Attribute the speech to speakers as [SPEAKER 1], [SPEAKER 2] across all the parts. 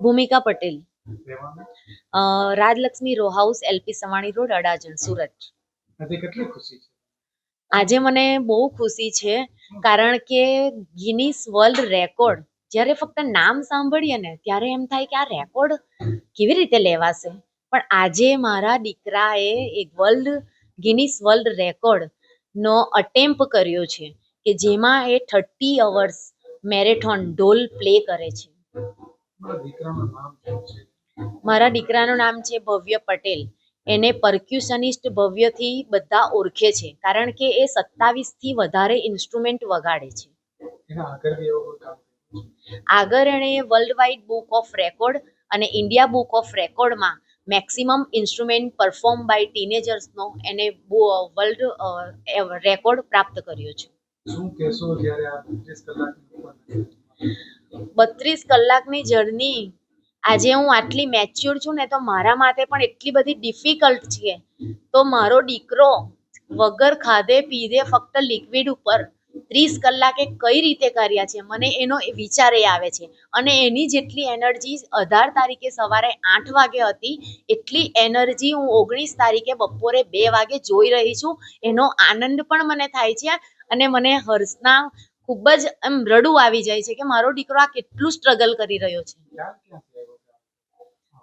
[SPEAKER 1] Bhumika Patel. Rajlakshmi row house LP Savani road Adajan Surat.
[SPEAKER 2] આજે
[SPEAKER 1] મને બહુ ખુશી છે કારણ કે ગિનીસ વર્લ્ડ રેકોર્ડ જ્યારે ફક્ત નામ સાંભળીએ ને ત્યારે એમ થાય કે આ રેકોર્ડ કેવી રીતે લેવાશે? પણ આજે મારા દીકરાએ એક વર્લ્ડ ગિનીસ વર્લ્ડ રેકોર્ડ નો અટેમ્પ કર્યો છે કે જેમાં એ thirty hours marathon dhol play કરે છે.
[SPEAKER 2] મારા દીકરાનું નામ છે?
[SPEAKER 1] ભવ્ય પટેલ. એને પરક્યુશનિસ્ટ ભવ્યથી બધા ઓળખે છે કારણ કે એ સત્તાવીસથી વધારે ઇન્સ્ટ્રુમેન્ટ વગાડે છે.
[SPEAKER 2] આગળ
[SPEAKER 1] એણે world wide book of record અને ઇન્ડિયા બુક ઓફ રેકોર્ડમાં મેક્સિમમ ઇન્સ્ટ્રુમેન્ટ પરફોર્મ બાય ટીનેજર્સનો એને વર્લ્ડ રેકોર્ડ પ્રાપ્ત કર્યો છે.
[SPEAKER 2] શું કહેશો જ્યારે આ બત્રીસ કલાકની ઉપર નથી?
[SPEAKER 1] બત્રીસ કલાકની જર્ની આજે હું આટલી મેચ્યોર છું ને તો મારા માટે પણ એટલી બધી ડિફિકલ્ટ છે. તો મારો દીકરો વગર ખાધે, પીધે ફક્ત લિક્વિડ ઉપર ત્રીસ કલાકે કઈ રીતે કર્યા છે? મને એનો વિચાર એ આવે છે. અને એની જેટલી એનર્જી અઢાર તારીખે સવારે આઠ વાગે હતી, એટલી એનર્જી હું ઓગણીસ તારીખે બપોરે બે વાગે જોઈ રહી છું. એનો આનંદ પણ મને થાય છે. અને મને હર્ષના ખૂબ જ એમ રડું આવી જાય છે કે મારો દીકરો આ કેટલું સ્ટ્રગલ કરી રહ્યો છે.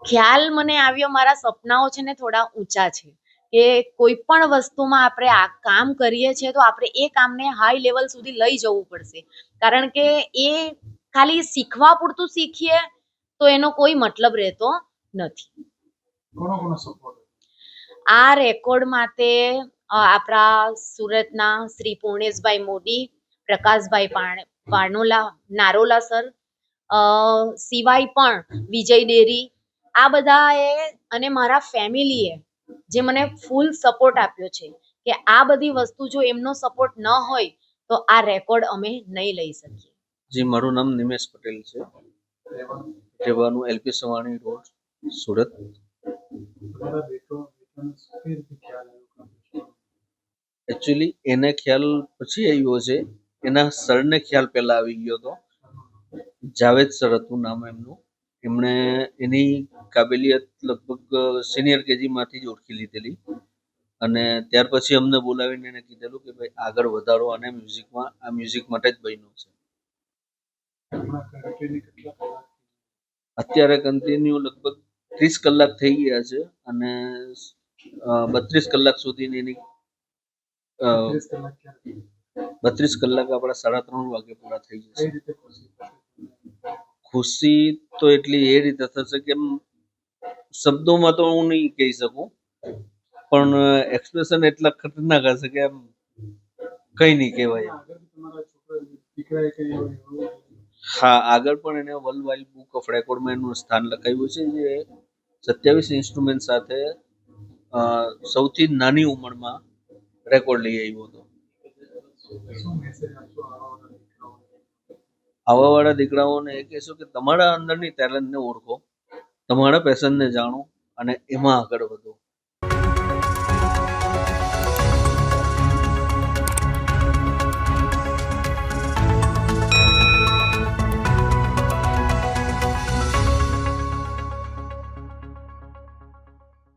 [SPEAKER 2] ખ્યાલ
[SPEAKER 1] મને આવ્યો મારા સપનાઓ છે ને થોડા ઊંચા છે. કે કોઈ પણ વસ્તુમાં આપણે આ કામ કરીએ છીએ તો આપણે એ કામને હાઈ લેવલ સુધી લઈ જવું પડશે. કારણ કે એ ખાલી શીખવા પૂરતું શીખીએ તો એનો કોઈ મતલબ રહેતો નથી. આ રેકોર્ડ માટે આપણા સુરતના શ્રી પૂર્ણેશભાઈ મોદી પ્રકાશભાઈ પાર્નોલા નારોલા સર સિવાય પણ વિજય ડેરી, આ બધાએ અને મારા ફેમિલીએ જે મને ફૂલ સપોર્ટ આપ્યો છે કે આ બધી વસ્તુ જો એમનો સપોર્ટ ન હોય તો આ રેકોર્ડ અમે નહીં લઈ શકીએ
[SPEAKER 3] જી, મારું નામ નિમેશ પટેલ છે
[SPEAKER 2] રહેવાનું
[SPEAKER 3] LP Savani road, Surat? Actually એને ખ્યાલ પછી આવ્યો છે એના સરને ખ્યાલ પહેલા આવી ગયો હતો. જાવેદ સર હતું નામ એમનું. એમણે એની કાબેલિયત લગભગ સિનિયર કેજીમાંથી જ ઓળખી લીધેલી. અને ત્યાર પછી અમને બોલાવીને એને કીધેલું કે ભાઈ આગળ વધારો અને મ્યુઝિકમાં, આ મ્યુઝિક માટે જ બન્યું છે. અત્યારે કન્ટિન્યુ લગભગ ત્રીસ કલાક થઈ ગયા છે અને બત્રીસ કલાક સુધીની એની બત્રીસ કલાક આપણા સાડા ત્રણ વાગે પૂરા થઈ જશે.
[SPEAKER 2] ખુશી?
[SPEAKER 3] તો એટલી એ રીતે થશે કે શબ્દોમાં તો હું નહીં કહી શકું પણ એક્સપ્રેશન એટલા ખતરનાક હશે કે એમ કઈ નહીં કહેવાય હા આગળ પણ એને વર્લ્ડ વાઇલ્ડ બુક ઓફ રેકોર્ડમાં એનું સ્થાન લખાવ્યું છે જે સત્યાવીસ ઇન્સ્ટ્રુમેન્ટ સાથે સૌથી નાની ઉંમરમાં રેકોર્ડ લઈ આવ્યો હતો.
[SPEAKER 2] આવા
[SPEAKER 3] વાળા દીકરાઓને એ કહેશો કે તમારા અંદરની ટેલેન્ટને ઓળખો, તમારા પેશનને જાણો અને એમાં આગળ વધો.